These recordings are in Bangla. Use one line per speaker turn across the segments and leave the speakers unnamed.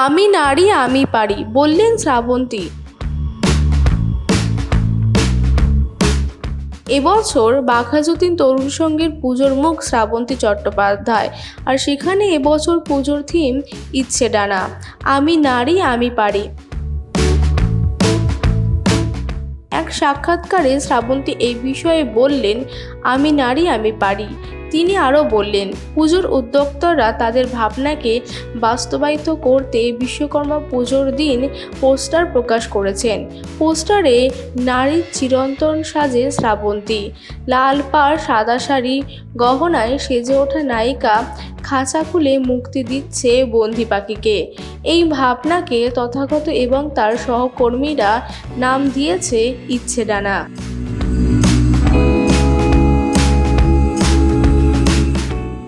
আমি নারী, আমি পারি, বললেন শ্রাবন্তী। এবছর বাঘাযতীন তরুণ সঙ্গের পুজোর মুখ শ্রাবন্তী চট্টোপাধ্যায়, আর সেখানে এবছর পুজোর থিম ইচ্ছে ডানা আমি নারী, আমি পারি। এক সাক্ষাৎকারে শ্রাবন্তী এই বিষয়ে বললেন, আমি নারী, আমি পারি। তিনি আরও বললেন, পুজোর উদ্যোক্তারা তাদের ভাবনাকে বাস্তবায়িত করতে বিশ্বকর্মা পুজোর দিন পোস্টার প্রকাশ করেছেন। পোস্টারে নারীর চিরন্তন সাজে শ্রাবন্তী। লাল পাড়, সাদা শাড়ি, গহনায় সেজে ওঠা নায়িকা খাঁচা খুলে মুক্তি দিচ্ছে বন্দি পাখিকে। এই ভাবনাকে তথাগত এবং তার সহকর্মীরা নাম দিয়েছে ইচ্ছে ডানা।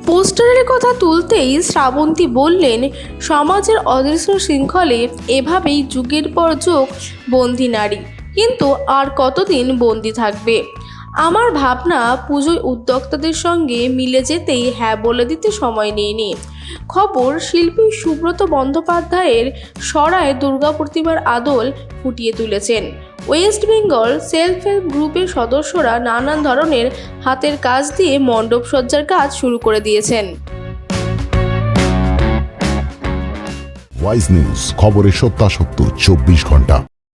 পোস্টারের কথা তুলতেই শ্রাবন্তী বললেন, সমাজের অদৃশ্য শৃঙ্খলে এভাবেই যুগের পর যুগ বন্দি নারী। কিন্তু আর কতদিন বন্দি থাকবে? আমার ভাবনা পুজোয় উদ্যোক্তাদের সঙ্গে মিলে যেতেই হ্যাঁ বলে দিতে সময় নেইনি। খবর, শিল্পী সুব্রত বন্দ্যোপাধ্যায়ের সরায় দুর্গা প্রতিমার আদল ফুটিয়ে তুলেছেন। ওয়েস্ট বেঙ্গল সেলফ হেল্প গ্রুপের সদস্যরা নানান ধরনের হাতের কাজ দিয়ে মণ্ডপ সজ্জার কাজ শুরু করে দিয়েছেন।
ওয়াইজ নিউজ খবরের সত্যাসত্য, চব্বিশ ঘণ্টা।